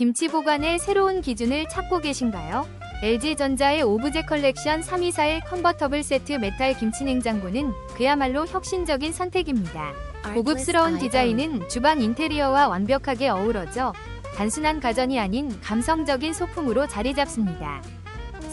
김치 보관의 새로운 기준을 찾고 계신가요? LG전자의 오브제 컬렉션 324의 컨버터블 세트 메탈 김치 냉장고는 그야말로 혁신적인 선택입니다. 고급스러운 디자인은 주방 인테리어와 완벽하게 어우러져 단순한 가전이 아닌 감성적인 소품으로 자리 잡습니다.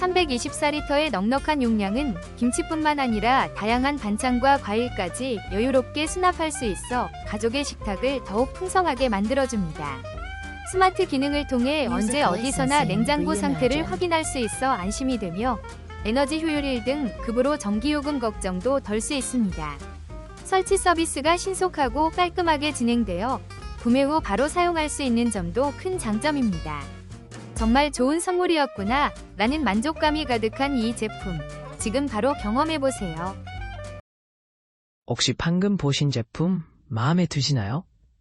324리터의 넉넉한 용량은 김치뿐만 아니라 다양한 반찬과 과일까지 여유롭게 수납할 수 있어 가족의 식탁을 더욱 풍성하게 만들어줍니다. 스마트 기능을 통해 언제 어디서나 냉장고 상태를 확인할 수 있어 안심이 되며 에너지 효율 1등 급으로 전기요금 걱정도 덜 수 있습니다. 설치 서비스가 신속하고 깔끔하게 진행되어 구매 후 바로 사용할 수 있는 점도 큰 장점입니다. 정말 좋은 선물이었구나 라는 만족감이 가득한 이 제품. 지금 바로 경험해보세요. 혹시 방금 보신 제품 마음에 드시나요?